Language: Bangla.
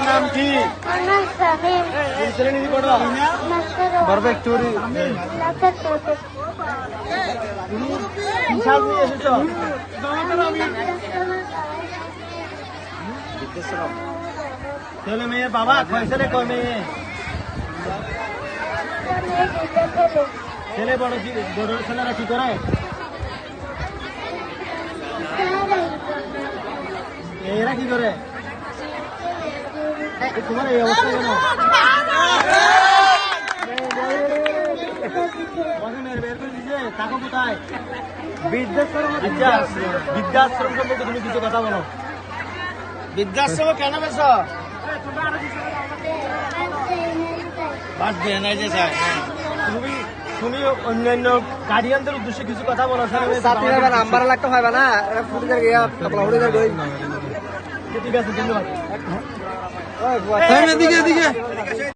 নাম কি? চুরি এসেছ। ছেলে মেয়ে বাবা কয় ছেলে কয় মেয়ে। ছেলে বড় কি বড় ছেলেরা কি করে? এরা কি করে? আচ্ছা, বৃদ্ধাশ্রম সম্পর্কে তুমি কিছু কথা বলো কেন বেশ দেয় নাই যে স্যার তুমি তুমি অন্যান্য গার্ডিয়ানদের উদ্দেশ্যে কিছু কথা বলো স্যার আম্বার লাগতে হবে না ঠিক আছে ধন্যবাদ ওই এদিকে এদিকে